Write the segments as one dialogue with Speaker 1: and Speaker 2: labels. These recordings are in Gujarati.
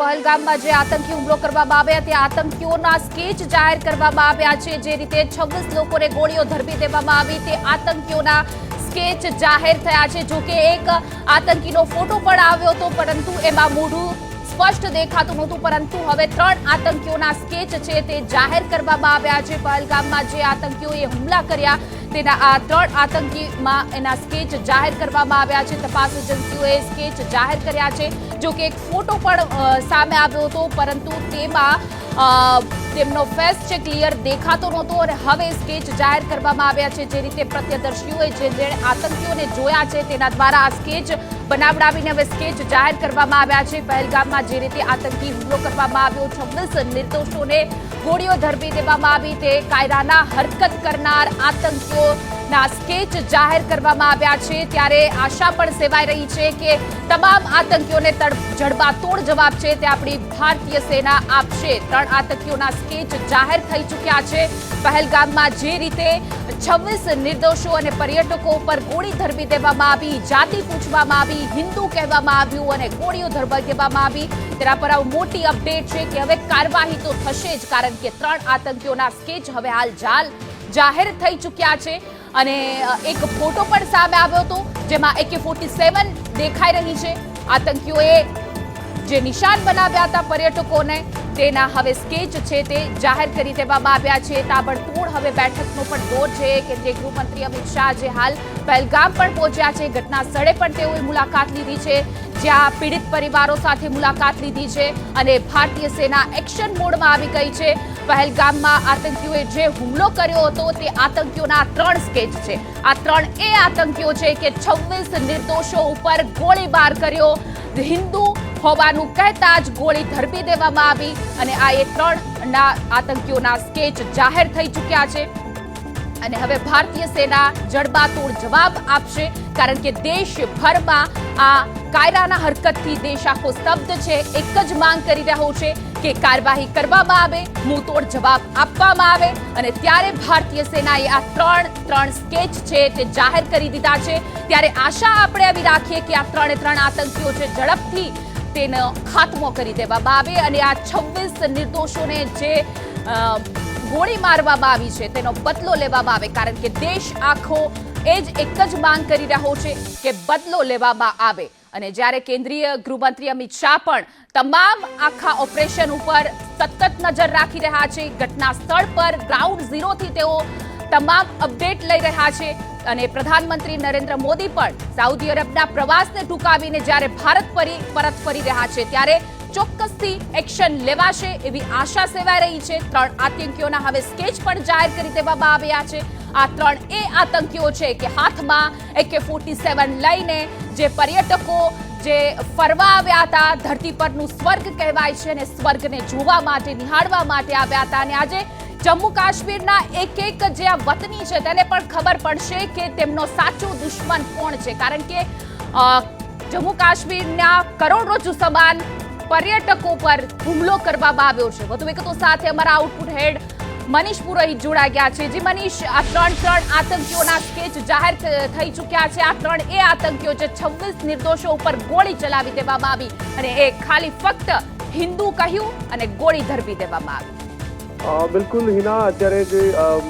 Speaker 1: પહલગામમાં જે આતંકી હુમલો કરવામાં આવ્યા તે આતંકીઓના સ્કેચ જાહેર કરવામાં આવ્યા છે. જે રીતે છવ્વીસ લોકોને ગોળીઓ ધરપી દેવામાં આવી, તે આતંકીઓના સ્કેચ જાહેર થયા છે. જો કે એક આતંકીનો ફોટો પણ આવ્યો હતો, પરંતુ એમાં મોઢું સ્પષ્ટ દેખાતું નહોતું, પરંતુ હવે ત્રણ આતંકીઓના સ્કેચ છે તે જાહેર કરવામાં આવ્યા છે. પહલગામમાં જે આતંકીઓએ હુમલા કર્યા, તેના આ ત્રણ આતંકીમાં એના સ્કેચ જાહેર કરવામાં આવ્યા છે. તપાસ એજન્સીઓએ સ્કેચ જાહેર કર્યા છે. જો કે એક ફોટો પણ સામે આવ્યો હતો, પરંતુ તેમાં તેમનો ફેસ છે ક્લિયર દેખાતો નહોતો અને હવે સ્કેચ જાહેર કરવામાં આવ્યા છે જે રીતે પ્રત્યદર્શીઓએ જે જેણે આતંકીઓને જોયા છે તેના દ્વારા આ સ્કેચ બનાવડાવીને હવે સ્કેચ જાહેર કરવામાં આવ્યા છે. પહેલગામમાં જે રીતે આતંકી હુમલો કરવામાં આવ્યો, છવ્વીસ નિર્દોષોને ગોળીઓ ધરપી દેવામાં આવી, તે કાયદાના હરકત કરનાર આતંકીઓના સ્કેચ જાહેર કરવામાં આવ્યા છે. ત્યારે આશા પણ સેવાઈ રહી છે કે તમામ આતંકીઓને તડ- જડબાતોડ જવાબ છે તે આપણી ભારતીય સેના આપશે. ત્રણ આતંકીઓના સ્કેચ જાહેર થઈ ચૂક્યા છે. પહેલગામમાં જે રીતે છવ્વીસ નિર્દોષો અને પર્યટકો ઉપર ગોળી ધરવી દેવામાં આવી, જાતિ પૂછવામાં આવી, હિન્દુ કહેવામાં આવ્યું અને ગોળીઓ ધરવા દેવામાં આવી, તેના પર આવું મોટી અપડેટ છે કે હવે કાર્યવાહી તો થશે જ, કારણ કે ત્રણ આતંકીઓના સ્કેચ હવે હાલ જાલ જાહેર થઈ ચૂક્યા છે. અને એક ફોટો પણ સામે આવ્યો હતો, જેમાં એકે ફોર્ટી સેવન દેખાઈ રહી છે. આતંકીઓએ જે નિશાન બનાવ્યા હતા પર્યટકોને, તેના હવે સ્કેચ છે તે જાહેર કરી દેવામાં આવ્યા છે. હવે બેઠકનો પણ દોર છે. કેન્દ્રીય ગૃહમંત્રી અમિત શાહ જે હાલ પહેલગામ પણ પહોંચ્યા છે. ઘટના સ્થળે પણ તેઓએ મુલાકાત લીધી છે. જ્યાં પીડિત પરિવારો સાથે મુલાકાત લીધી છે અને ભારતીય સેના એક્શન મોડમાં આવી ગઈ છે. પહેલગામમાં આતંકીઓએ જે હુમલો કર્યો હતો તે આતંકીઓના ત્રણ સ્કેચ છે. આ ત્રણ એ આતંકીઓ છે કે છવ્વીસ નિર્દોષો ઉપર ગોળીબાર કર્યો. હિન્દુ હોવાનું કહેતા જ ગોળી ધરપી દેવામાં આવી અને આ એ ત્રણ ના, આતંકીઓના સ્કેચ જાહેર થઈ ચૂક્યા છે. અને હવે ભારતીય સેના જડબાતોડ જવાબ આપશે, કારણ કે દેશભરમાં આ કાયદાના હરકતથી દેશ આખો સ્તબ્ધ છે. એક જ માંગ કરી રહ્યો છે કે કાર્યવાહી કરવામાં આવે મુંતોડ જવાબ આપવામાં આવે. અને ત્યારે ભારતીય સેનાએ આ ત્રણ ત્રણ સ્કેચ છે તે જાહેર કરી દીધા છે. ત્યારે આશા આપણે આવી રાખીએ કે આ ત્રણે ત્રણ આતંકીઓ છે ઝડપથી તેનો ખાત્મો કરી દેવામાં આવે અને આ છવ્વીસ નિર્દોષોને જે ગોળી મારવામાં આવી છે તેનો બદલો લેવામાં આવે કારણ કે દેશ આખો એ જ એક જ માંગ કરી રહ્યો છે કે બદલો લેવામાં આવે. અને જ્યારે કેન્દ્રીય ગૃહમંત્રી અમિત શાહ પણ તમામ આખા ઓપરેશન ઉપર સતત નજર રાખી રહ્યા છે, ઘટના સ્થળ પર ગ્રાઉન્ડ ઝીરોથી તેઓ તમામ અપડેટ લઈ રહ્યા છે અને પ્રધાનમંત્રી નરેન્દ્ર મોદી પણ સાઉદી અરબના પ્રવાસને ટૂંકાવીને જ્યારે ભારત ફરી પરત ફરી રહ્યા છે, ત્યારે ચોક્કસથી એક્શન લેવાશે એવી આશા સેવાઈ રહી છે. ત્રણ આતંકીઓના હવે સ્કેચ પણ જાહેર કરી દેવામાં આવ્યા છે. આ ત્રણ એ આતંકીઓ છે કે હાથમાં એકે ફોર્ટી સેવન લઈને જે પર્યટકો જે ફરવા આવ્યા હતા, ધરતી પરનું સ્વર્ગ કહેવાય છે અને સ્વર્ગને જોવા માટે, નિહાળવા માટે આવ્યા હતા. અને આજે જમ્મુ કાશ્મીરના એક એક જે આ વતની છે તેને પણ ખબર પડશે કે તેમનો સાચો દુશ્મન કોણ છે. કારણ કે જમ્મુ કાશ્મીરના કરોડરજ્જુ સમાન પર્યટકો પર હુમલો કરવામાં આવ્યો છે. વધુ વિગતો સાથે અમારા આઉટપુટ હેડ મનીષ પુરોહિત જોડાઈ ગયા છે. જે મનીષ, આ ત્રણ ત્રણ આતંકીઓના સ્કેચ જાહેર થઈ ચૂક્યા છે. આ ત્રણ એ આતંકીઓ છે છવ્વીસ નિર્દોષો ઉપર ગોળી ચલાવી દેવામાં આવી અને એ ખાલી ફક્ત હિન્દુ કહ્યું અને ગોળી ધરવી દેવામાં આવી.
Speaker 2: બિલકુલ હિના, અત્યારે જે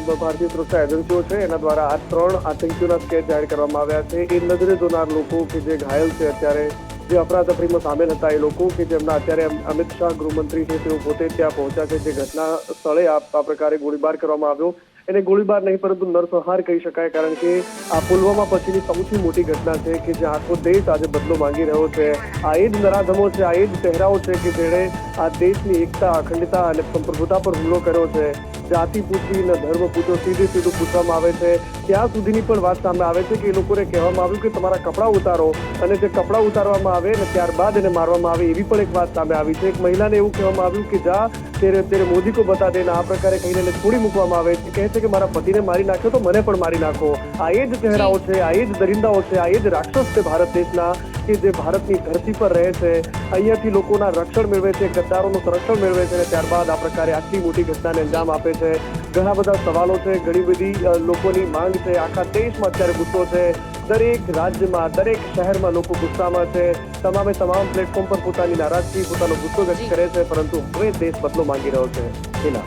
Speaker 2: ભારતીય સુરક્ષા એજન્સીઓ છે, એના દ્વારા આ ત્રણ આતંકીઓના સ્કેચ જાહેર કરવામાં આવ્યા છે. એ નજરે જોનાર લોકો કે જે ઘાયલ છે, અત્યારે જે અફરાતફરીમાં સામેલ હતા એ લોકો કે જેમના અત્યારે અમિત શાહ ગૃહમંત્રી છે, તેઓ પોતે ત્યાં પહોંચ્યા છે. જે ઘટના સ્થળે આ પ્રકારે ગોળીબાર કરવામાં આવ્યો. એને ગોળીબાર નહીં, પરંતુ નરસંહાર કહી શકાય. કારણ કે આ પુલવામા પછીની સૌથી મોટી ઘટના છે કે જે આખો દેશ આજે બદલો માંગી રહ્યો છે. આ એ જ નરાધમો છે, આ એ જ ચહેરાઓ છે કે જેણે આ દેશની એકતા અખંડતા અને સંપ્રભુતા પર હુમલો કર્યો છે. જાતિ પૂછવી ને ધર્મ પૂછો સીધે સીધું પૂછવામાં આવે છે. ત્યાં સુધીની પણ વાત સામે આવે છે કે એ લોકોને કહેવામાં આવ્યું કે તમારા કપડાં ઉતારો અને જે કપડાં ઉતારવામાં આવે ને ત્યારબાદ એને મારવામાં આવે એવી પણ એક વાત સામે આવી છે. એક મહિલાને એવું કહેવામાં આવ્યું કે જા, તેરે તેરે મોદી કો બતા દેના, આ પ્રકારે કહીને એને છોડી મૂકવામાં આવે છે. કહે છે કે મારા પતિને મારી નાખ્યો તો મને પણ મારી નાખો. આ એ જ ચહેરાઓ છે, આ એ જ દરિંદાઓ છે, આ એ જ રાક્ષસ છે ભારત દેશના. કે જે ભારતની ધરતી પર રહે છે અહીંયાથી લોકોના રક્ષણ મેળવે છે ગદ્દારોનું સંરક્ષણ મેળવે છે અને ત્યારબાદ આ પ્રકારે આટલી મોટી ઘટનાને અંજામ આપે છે. ઘણા બધા સવાલો છે ઘણી બધી લોકોની માંગ છે. આખા દેશમાં અત્યારે ગુસ્સો છે. દરેક રાજ્યમાં દરેક શહેરમાં લોકો ગુસ્સામાં છે. તમામે તમામ પ્લેટફોર્મ પર પોતાની નારાજગી પોતાનો ગુસ્સો વ્યક્ત કરે છે પરંતુ હવે દેશ બદલો માંગી રહ્યો છે. હિના